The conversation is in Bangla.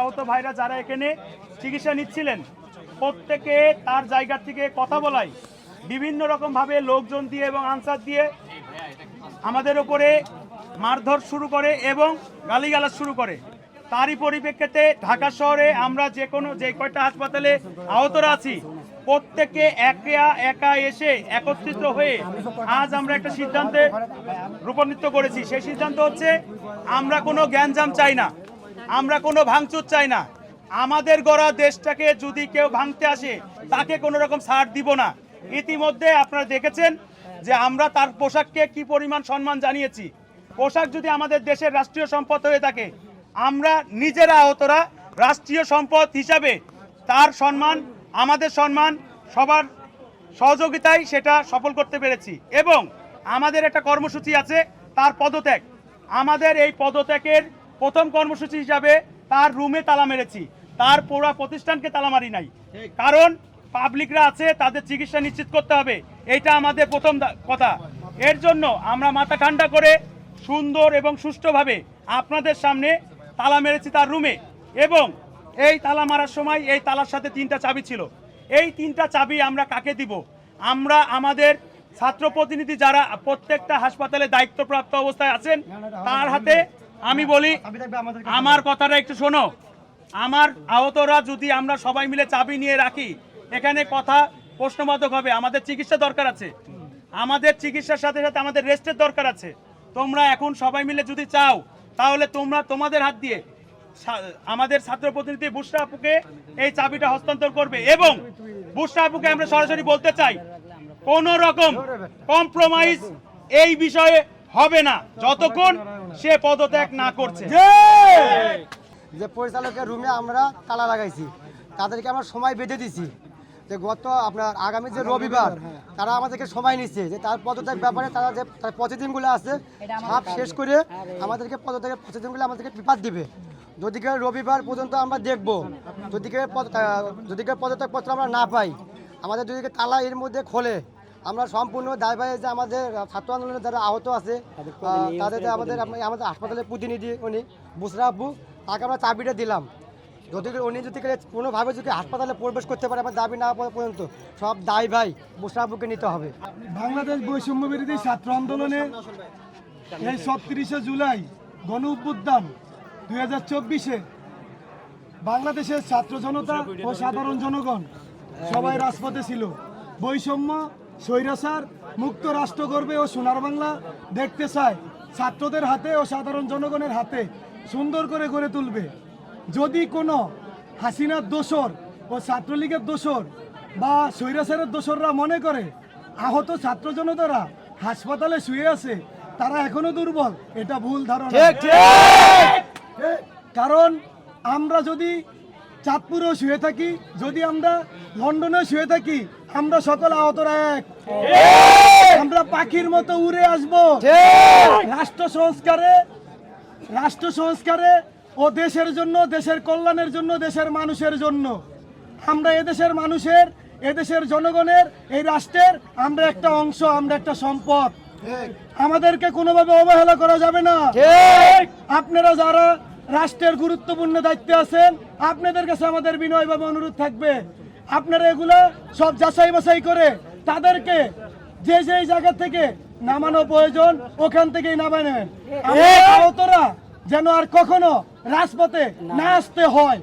আহত ভাইরা যারা এখানে চিকিৎসা নিচ্ছিলেন, প্রত্যেকে তার জায়গা থেকে কথা বলাই, বিভিন্ন রকমভাবে লোকজন দিয়ে এবং আনসার দিয়ে আমাদের উপরে মারধর শুরু করে এবং গালিগালাজ শুরু করে। তারই পরিপ্রেক্ষিতে ঢাকা শহরে আমরা যে কোনো, যে কয়টা হাসপাতালে আহতরা আছি, প্রত্যেকে একা একা এসে একত্রিত হয়ে আজ আমরা একটা সিদ্ধান্তে রূপান্তরিত করেছি। সেই সিদ্ধান্ত হচ্ছে, আমরা কোনো জ্ঞানজাম চাই না। আমরা কোনো ভাঙচুর চাই না। আমাদের গড়া দেশটাকে যদি কেউ ভাঙতে আসে, তাকে কোনো রকম ছাড় দিব না। ইতিমধ্যে আপনারা দেখেছেন যে আমরা তার পোশাককে কি পরিমাণ সম্মান জানিয়েছি। পোশাক যদি আমাদের দেশের রাষ্ট্রীয় সম্পদ হয়ে থাকে, আমরা নিজেরা আহতরা রাষ্ট্রীয় সম্পদ হিসাবে তার সম্মান, আমাদের সম্মান, সবার সহযোগিতায় সেটা সফল করতে পেরেছি। এবং আমাদের একটা কর্মসূচি আছে, তার পদত্যাগ। আমাদের এই পদত্যাগের প্রথম কর্মসূচি হিসাবে তার রুমে তালা মেরেছি। তার পুরা প্রতিষ্ঠানকে তালা মারি নাই। কারণ পাবলিকরা আছে তাদের চিকিৎসা নিশ্চিত করতে হবে। এটা আমাদের প্রথম কথা। এর জন্য আমরা মাথা ঠান্ডা করে সুন্দর এবং সুষ্ঠুভাবে আপনাদের সামনে তালা মেরেছি তার রুমে। এবং এই তালা মারার সময় এই তালার সাথে তিনটা চাবি ছিল। এই তিনটা চাবি আমরা কাকে দিব? আমরা আমাদের ছাত্র প্রতিনিধি যারা প্রত্যেকটা হাসপাতালে দায়িত্বপ্রাপ্ত অবস্থায় আছেন তার হাতে আমি বলি আমার কথাটা একটু শোনো। আমার আহতরা যদি আমরা সবাই মিলে চাবি নিয়ে রাখি এখানে কথা প্রশ্নবাদক হবে। আমাদের চিকিৎসা দরকার আছে। আমাদের চিকিৎসার সাথে সাথে আমাদের রেস্টের দরকার আছে। তোমরা এখন সবাই মিলে যদি চাও তাহলে তোমরা তোমাদের হাত দিয়ে আমাদের ছাত্র প্রতিনিধি বুসরা আপুকে এই চাবিটা হস্তান্তর করবে এবং বুসরা আপুকে আমরা সরাসরি বলতে চাই কোন রকম কম্প্রোমাইজ এই বিষয়ে হবে না। যতক্ষণ সে পদত্যাগ না করছে। যে পরিচালকের রুমে আমরা তালা লাগাইছি, তাদেরকে আমরা সময় বেঁধে দিছি যে গত আপনার আগামী যে রবিবার, তারা আমাদেরকে সময় নিচ্ছে যে তার পদত্যাগ ব্যাপারে তারা যে তার প্রতিদিনগুলো আছে, সব শেষ করে আমাদেরকে পদত্যাগের প্রতিদিনগুলো আমাদেরকে পেপার দিবে। যদি কেউ রবিবার পর্যন্ত আমরা দেখব, যদি কেউ যদি কেউ পদত্যাগপত্র আমরা না পাই, আমাদের যদি তালা এর মধ্যে খোলে আমরা সম্পূর্ণ দায় দায়ভারে যে আমাদের ছাত্র আন্দোলনে যারা আহত আছে তাদের যে আমাদের আমাদের হাসপাতালের প্রতিনিধি উনি বুসরা আব্বু তাকে আমরা চাবিটা দিলাম। যদি উনি যদি কোনোভাবে যদি হাসপাতালে প্রবেশ করতে পারে আমার দাবি না পাওয়া পর্যন্ত সব দায় ভাই বুসরা আব্বুকে নিতে হবে। বাংলাদেশ বৈষম্য বিরোধী ছাত্র আন্দোলনে এই ছত্রিশে জুলাই গণ উদ্যান দুই হাজার চব্বিশে বাংলাদেশের ছাত্র জনতা ও সাধারণ জনগণ সবাই রাজপথে ছিল। বৈষম্য স্বৈরাচার মুক্ত রাষ্ট্র গর্বে ও সোনার বাংলা দেখতে চায় ছাত্রদের হাতে ও সাধারণ জনগণের হাতে সুন্দর করে গড়ে তুলবে। যদি কোনো হাসিনার দোসর ও ছাত্রলীগের দোসর বা স্বৈরাচারের দোসররা মনে করে আহত ছাত্র জনতারা হাসপাতালে শুয়ে আছে তারা এখনও দুর্বল এটা ভুল ধারণা। কারণ আমরা যদি চাঁদপুরেও শুয়ে থাকি যদি আমরা লন্ডনেও শুয়ে থাকি আমরা সকল আহতরা এক। আমরা পাখির মতো উড়ে আসব। রাষ্ট্র সংস্কারে রাষ্ট্র সংস্কারে ও দেশের জন্য দেশের কল্যাণের জন্য দেশের মানুষের জন্য। আমরা এদেশের মানুষের এদেশের জনগণের এই রাষ্ট্রের আমরা একটা অংশ আমরা একটা সম্পদ। আমাদেরকে কোনোভাবে অবহেলা করা যাবে না। আপনারা যারা রাষ্ট্রের গুরুত্বপূর্ণ দায়িত্বে আছেন আপনাদের কাছে আমাদের বিনয়ভাবে অনুরোধ থাকবে। আপনারা এগুলো সব যাচাই বাছাই করে তাদেরকে যে যে জায়গা থেকে নামানো প্রয়োজন ওখান থেকেই নামায় নেবেন। আহতরা যেন আর কখনো রাজপথে না আসতে হয়।